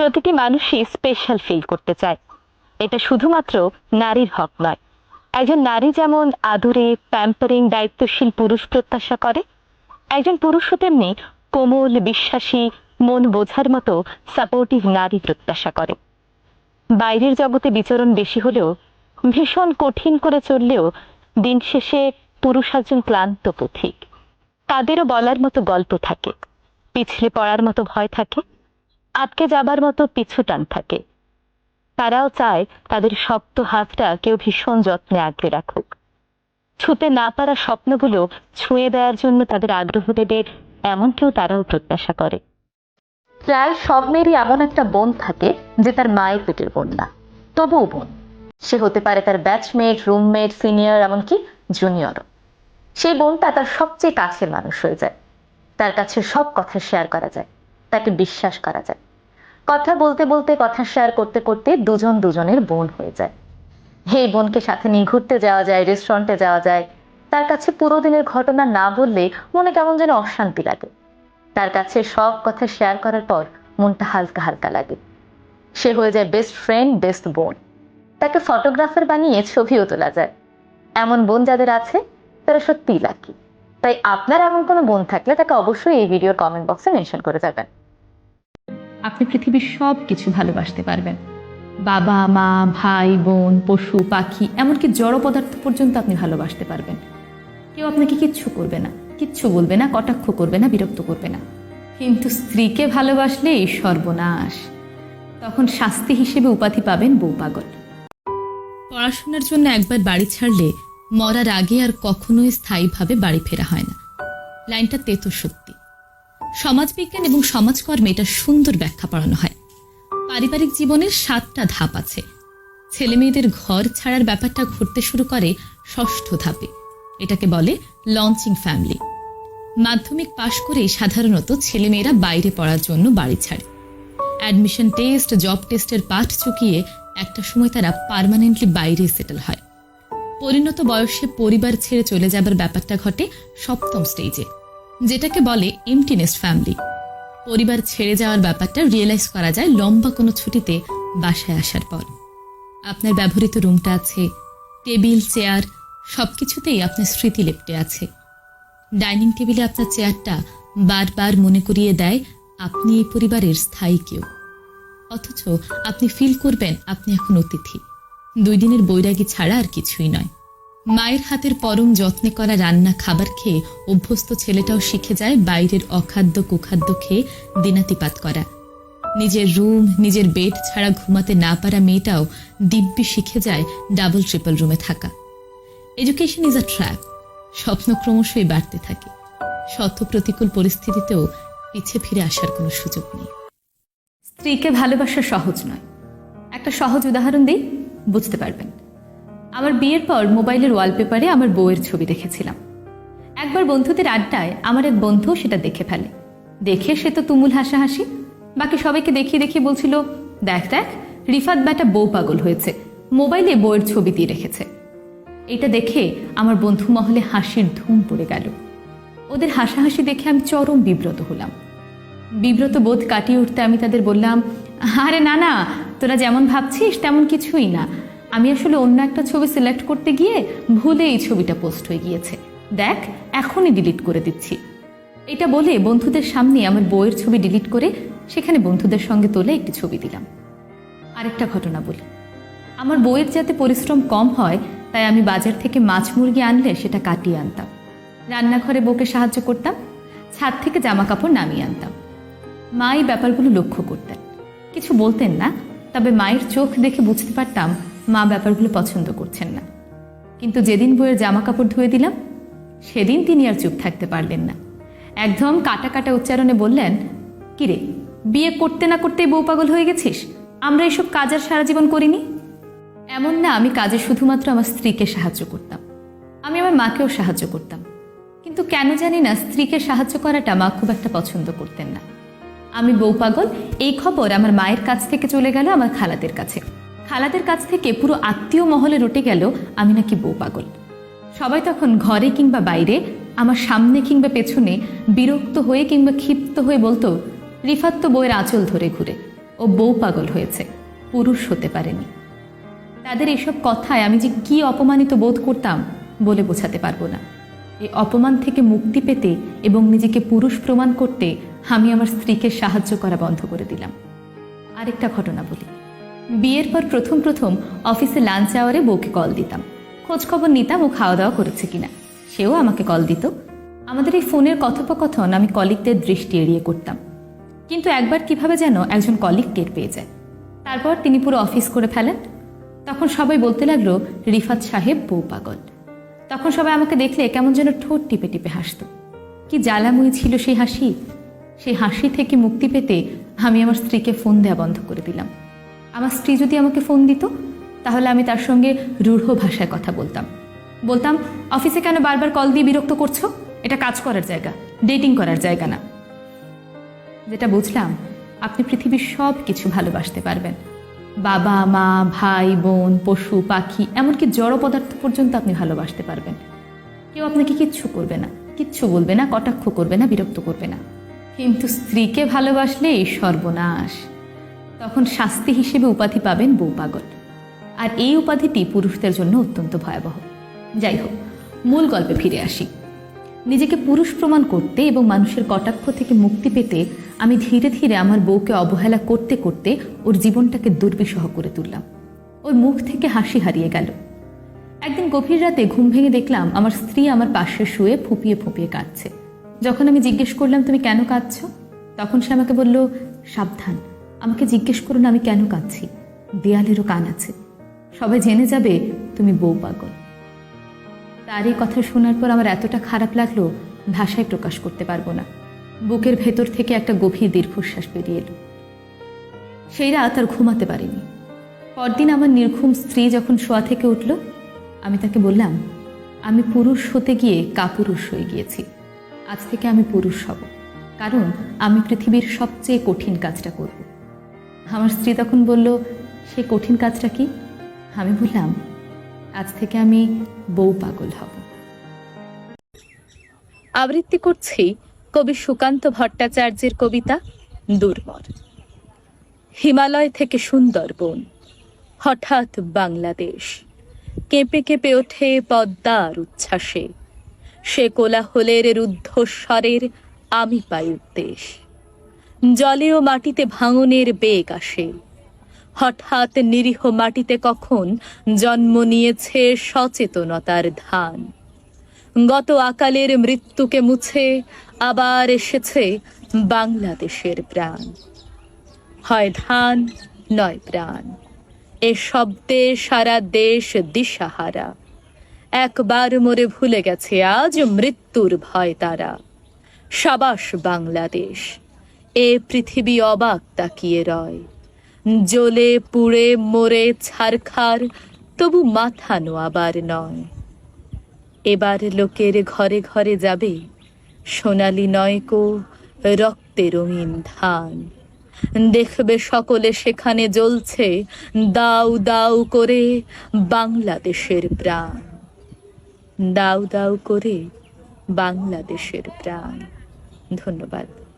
প্রতিটি মানুষই special feel করতে চায়। এটা শুধুমাত্র নারীর হক নয়। একজন নারী যেমন আদরে প্যাম্পারিং দায়িত্বশীল পুরুষ প্রত্যাশা করে, একজন পুরুষও তেমনি কোমল, বিশ্বাসী, মন বোঝার মতো সাপোর্টিভ নারী প্রত্যাশা করে। বাইরের জগতে বিচরণ বেশি হলেও, ভীষণ কঠিন করে চললেও দিন শেষে পুরুষ একজন ক্লান্ত পথিক। তাদেরও বলার মতো গল্প থাকে, পিছলে পড়ার মতো ভয় থাকে আটকে যাবার মতো পিছু টান থাকে। তারাও চায় তাদের শক্ত হাতটা কেউ ভীষণ যত্নে আগলে রাখুক। ছুতে না পারা স্বপ্নগুলো ছুঁয়ে দেওয়ার জন্য তাদের আগ্রহ দেবে এমন কেউ তারাও প্রত্যাশা করে। প্রায় সব মেয়েরই এমন একটা বোন থাকে যে তার মায়ের পেটের বোন না, তবুও বোন। সে হতে পারে তার ব্যাচমেট রুমমেট সিনিয়র এমনকি জুনিয়রও সেই বোনটা তার সবচেয়ে কাছের মানুষ হয়ে যায়। তার কাছে সব কথা শেয়ার করা যায়। তাকে বিশ্বাস করা যায়। কথা বলতে বলতে, কথা শেয়ার করতে করতে দুজন দুজনের বোন হয়ে যায়। এই বোনকে সাথে নিয়ে ঘুরতে যাওয়া যায় রেস্টুরেন্টে যাওয়া যায়। তার কাছে পুরো দিনের ঘটনা না বললে মনে কেমন যেন অশান্তি লাগে। তার কাছে সব কথা শেয়ার করার পর মনটা হালকা হালকা লাগে। সে হয়ে যায় বেস্ট ফ্রেন্ড বেস্ট বোন। তাকে ফটোগ্রাফার বানিয়ে ছবিও তোলা যায়। এমন বোন যাদের আছে, তারা সত্যিই লাকি তাই আপনার এমন কোনো বোন থাকলে তাকে অবশ্যই এই ভিডিওর কমেন্ট বক্সে মেনশন করে যাবেন। আপনি পৃথিবীর সব কিছু ভালোবাসতে পারবেন। বাবা, মা, ভাই, বোন, পশু, পাখি, এমনকি জড় পদার্থ পর্যন্ত আপনি ভালোবাসতে পারবেন। কেউ আপনাকে কিচ্ছু করবে না, কিচ্ছু বলবে না, কটাক্ষ করবে না, বিরক্ত করবে না। কিন্তু স্ত্রীকে ভালোবাসলেই সর্বনাশ। তখন শাস্তি হিসেবে উপাধি পাবেন বউ পাগল। পড়াশোনার জন্য একবার বাড়ি ছাড়লে মরার আগে আর কখনোই স্থায়ীভাবে বাড়ি ফেরা হয় না। লাইনটা তেতো সত্যি। সমাজবিজ্ঞান এবং সমাজকর্মে এটা সুন্দর ব্যাখ্যা পড়ানো হয়। পারিবারিক জীবনের সাতটা ধাপ আছে। ছেলে মেয়েদের ঘর ছাড়ার ব্যাপারটা ঘুরতে শুরু করে ষষ্ঠ ধাপে। এটাকে বলে লঞ্চিং ফ্যামিলি মাধ্যমিক পাশ করেই সাধারণত ছেলেমেয়েরা বাইরে পড়ার জন্য বাড়ি ছাড়ে। অ্যাডমিশন টেস্ট জব টেস্টের পাঠ চুকিয়ে একটা সময় তারা পার্মানেন্টলি বাইরে সেটেল হয়। পরিণত বয়সে পরিবার ছেড়ে চলে যাবার ব্যাপারটা ঘটে সপ্তম স্টেজে যেটাকে বলে এমটিনেস ফ্যামিলি পরিবার ছেড়ে যাওয়ার ব্যাপারটা রিয়েলাইজ করা যায় লম্বা কোনো ছুটিতে বাসায় আসার পর। আপনার ব্যবহৃত রুমটা আছে, টেবিল, চেয়ার, সবকিছুতেই আপনার স্মৃতি লেপটে আছে। ডাইনিং টেবিলে আপনার চেয়ারটা বারবার মনে করিয়ে দেয়, আপনি এই পরিবারের স্থায়ী কেউ। অথচ আপনি ফিল করবেন আপনি এখন অতিথি। দুই দিনের বৈরাগী ছাড়া আর কিছুই নয়। মায়ের হাতের পরম যত্নে করা রান্না খাবার খেয়ে অভ্যস্ত ছেলেটাও শিখে যায় বাইরের অখাদ্য কুখাদ্য খেয়ে দিনাতিপাত করা। নিজের রুম, নিজের বেড ছাড়া ঘুমাতে না পারা মেয়েটাও দিব্যি শিখে যায় ডাবল ট্রিপল রুমে থাকা। এডুকেশন ইজ আ ট্র্যাপ স্বপ্ন ক্রমশই বাড়তে থাকে। শত প্রতিকূল পরিস্থিতিতেও পিছে ফিরে আসার কোনো সুযোগ নেই। স্ত্রীকে ভালোবাসা সহজ নয়। একটা সহজ উদাহরণ দিই, বুঝতে পারবেন। আমার বিয়ের পর মোবাইলের ওয়ালপেপারে আমার বউয়ের ছবি দেখেছিলাম। একবার বন্ধুদের আড্ডায় আমার এক বন্ধু সেটা দেখে ফেলে। দেখে সে তো তুমুল হাসাহাসি। বাকি সবাইকে দেখিয়ে দেখিয়ে বলছিল, দেখ দেখ, রিফাত ব্যাটা বউ পাগল হয়েছে। মোবাইলে বউয়ের ছবি দিয়ে রেখেছে। এটা দেখে আমার বন্ধু মহলে হাসির ধুম পড়ে গেল। ওদের হাসাহাসি দেখে আমি চরম বিব্রত হলাম। বিব্রত বোধ কাটিয়ে উঠতে আমি তাদের বললাম, আরে না না, তোরা যেমন ভাবছিস তেমন কিছুই না। আমি আসলে অন্য একটা ছবি সিলেক্ট করতে গিয়ে ভুলে এই ছবিটা পোস্ট হয়ে গিয়েছে। দেখ, এখনই ডিলিট করে দিচ্ছি। এটা বলে বন্ধুদের সামনে আমার বইয়ের ছবি ডিলিট করে সেখানে বন্ধুদের সঙ্গে তোলে একটি ছবি দিলাম। আরেকটা ঘটনা বলি। আমার বইয়ের যাতে পরিশ্রম কম হয়, তাই আমি বাজার থেকে মাছ মুরগি আনলে সেটা কাটিয়ে আনতাম। রান্নাঘরে বউকে সাহায্য করতাম, ছাদ থেকে জামা কাপড় নামিয়ে আনতাম। মা এই ব্যাপারগুলো লক্ষ্য করতেন। কিছু বলতেন না, তবে মায়ের চোখ দেখে বুঝতে পারতাম মা ব্যাপারগুলো পছন্দ করছেন না। কিন্তু যেদিন বইয়ের জামা কাপড় ধুয়ে দিলাম, সেদিন তিনি আর চুপ থাকতে পারলেন না। একদম কাটা কাটা উচ্চারণে বললেন, কিরে, বিয়ে করতে না করতেই বউ পাগল হয়ে গেছিস? আমরা এসব কাজ আর সারা জীবন করিনি? এমন না আমি কাজে শুধুমাত্র আমার স্ত্রীকে সাহায্য করতাম। আমি আমার মাকেও সাহায্য করতাম। কিন্তু কেন জানি না স্ত্রীকে সাহায্য করাটা মা খুব একটা পছন্দ করতেন না। আমি বউ পাগল, এই খবর আমার মায়ের কাছ থেকে চলে গেল আমার খালাদের কাছে। খালাদের কাছ থেকে পুরো আত্মীয় মহলে রটে গেল আমি নাকি বউ পাগল। সবাই তখন ঘরে কিংবা বাইরে, আমার সামনে কিংবা পেছনে বিরক্ত হয়ে কিংবা ক্ষিপ্ত হয়ে বলতো, রিফাত তো বইয়ের আঁচল ধরে ঘুরে। ও বউ পাগল হয়েছে, পুরুষ হতে পারেনি। তাদের এসব কথায় আমি যে কি অপমানিত বোধ করতাম বলে বোঝাতে পারব না। এই অপমান থেকে মুক্তি পেতে এবং নিজেকে পুরুষ প্রমাণ করতে আমি আমার স্ত্রীকে সাহায্য করা বন্ধ করে দিলাম। আরেকটা ঘটনা বলি। বিয়ের পর প্রথম প্রথম অফিসে লাঞ্চ আওয়ারে বউকে কল দিতাম। খোঁজ খবর নিতাম ও খাওয়া দাওয়া করেছে কিনা। সেও আমাকে কল দিত। আমাদের এই ফোনের কথোপকথন আমি কলিকদের দৃষ্টি এড়িয়ে করতাম। কিন্তু একবার কীভাবে যেন একজন কলিক টের পেয়ে যায়। তারপর তিনি পুরো অফিস করে ফেলেন। তখন সবাই বলতে লাগল, রিফাত সাহেব বউ পাগল। তখন সবাই আমাকে দেখলে কেমন যেন ঠোঁট টিপে টিপে হাসতো। কি জ্বালাময়ী ছিল সেই হাসি। সেই হাসি থেকে মুক্তি পেতে আমি আমার স্ত্রীকে ফোন দেওয়া বন্ধ করে দিলাম। আমার স্ত্রী যদি আমাকে ফোন দিত, তাহলে আমি তার সঙ্গে রূঢ় ভাষায় কথা বলতাম। বলতাম, অফিসে কেন বারবার কল দিয়ে বিরক্ত করছ? এটা কাজ করার জায়গা ডেটিং করার জায়গা না। যেটা বুঝলাম, আপনি পৃথিবীর সব কিছু ভালোবাসতে পারবেন। বাবা, মা, ভাই, বোন, পশু, পাখি, এমনকি জড় পদার্থ পর্যন্ত আপনি ভালোবাসতে পারবেন। কেউ আপনাকে কিচ্ছু করবে না, কিচ্ছু বলবে না, কটাক্ষ করবে না, বিরক্ত করবে না। কিন্তু স্ত্রীকে ভালোবাসলেই সর্বনাশ। তখন শাস্তি হিসেবে উপাধি পাবেন বউ পাগল। আর এই উপাধিটি পুরুষদের জন্য অত্যন্ত ভয়াবহ। যাই হোক, মূল গল্পে ফিরে আসি। নিজেকে পুরুষ প্রমাণ করতে এবং মানুষের কটাক্ষ থেকে মুক্তি পেতে আমি ধীরে ধীরে আমার বউকে অবহেলা করতে করতে ওর জীবনটাকে দুর্বিষহ করে তুললাম। ওর মুখ থেকে হাসি হারিয়ে গেল। একদিন গভীর রাতে ঘুম ভেঙে দেখলাম আমার স্ত্রী আমার পাশে শুয়ে ফুপিয়ে ফুপিয়ে কাঁদছে। যখন আমি জিজ্ঞেস করলাম, তুমি কেন কাঁদছ? তখন সে আমাকে বলল, সাবধান আমাকে জিজ্ঞেস করুন আমি কেন কাঁদছি। দেয়ালেরও কান আছে। সবাই জেনে যাবে তুমি বউ পাগল। তার এই কথা শোনার পর আমার এতটা খারাপ লাগল, ভাষায় প্রকাশ করতে পারব না। বুকের ভেতর থেকে একটা গভীর দীর্ঘশ্বাস বেরিয়ে এলো। সেই রাত আর ঘুমাতে পারিনি। পরদিন আমার নির্ঘুম স্ত্রী যখন শোয়া থেকে উঠল, আমি তাকে বললাম, আমি পুরুষ হতে গিয়ে কাপুরুষ হয়ে গিয়েছি। আজ থেকে আমি পুরুষ হব। কারণ আমি পৃথিবীর সবচেয়ে কঠিন কাজটা করব। আমার স্ত্রী তখন বলল, সে কঠিন কাজটা কি? আমি বললাম, আজ থেকে আমি বউ পাগল হব। আবৃত্তি করছি কবি সুকান্ত ভট্টাচার্যের কবিতা দুর্বর। হিমালয় থেকে সুন্দরবন হঠাৎ বাংলাদেশ। কেঁপে কেঁপে ওঠে পদ্মার উচ্ছ্বাসে। সে কোলাহলের রুদ্ধস্বরের আমি পাই উদ্দেশ। জলে ও মাটিতে ভাঙনের বেগ আসে। হঠাৎ নিরীহ মাটিতে কখন জন্ম নিয়েছে সচেতনতার ধান। গত আকালের মৃত্যুকে মুছে আবার এসেছে বাংলাদেশের প্রাণ। হয় ধান, নয় প্রাণ। এ শব্দে সারা দেশ দিশাহারা। একবার মোরে ভুলে গেছে আজ মৃত্যুর ভয় তারা। সাবাস বাংলাদেশ। এ পৃথিবী অবাক তাকিয়ে রয়। জ্বলে পুড়ে মরে ছারখার, তবু মাথা নোয়াবার নয়। এবার লোকের ঘরে ঘরে যাবে, সোনালি নয়কো, রক্তে রঙিন ধান। দেখবে সকলে সেখানে জ্বলছে, দাউ দাউ করে বাংলাদেশের প্রাণ। দাউ দাউ করে বাংলাদেশের প্রাণ। ধন্যবাদ।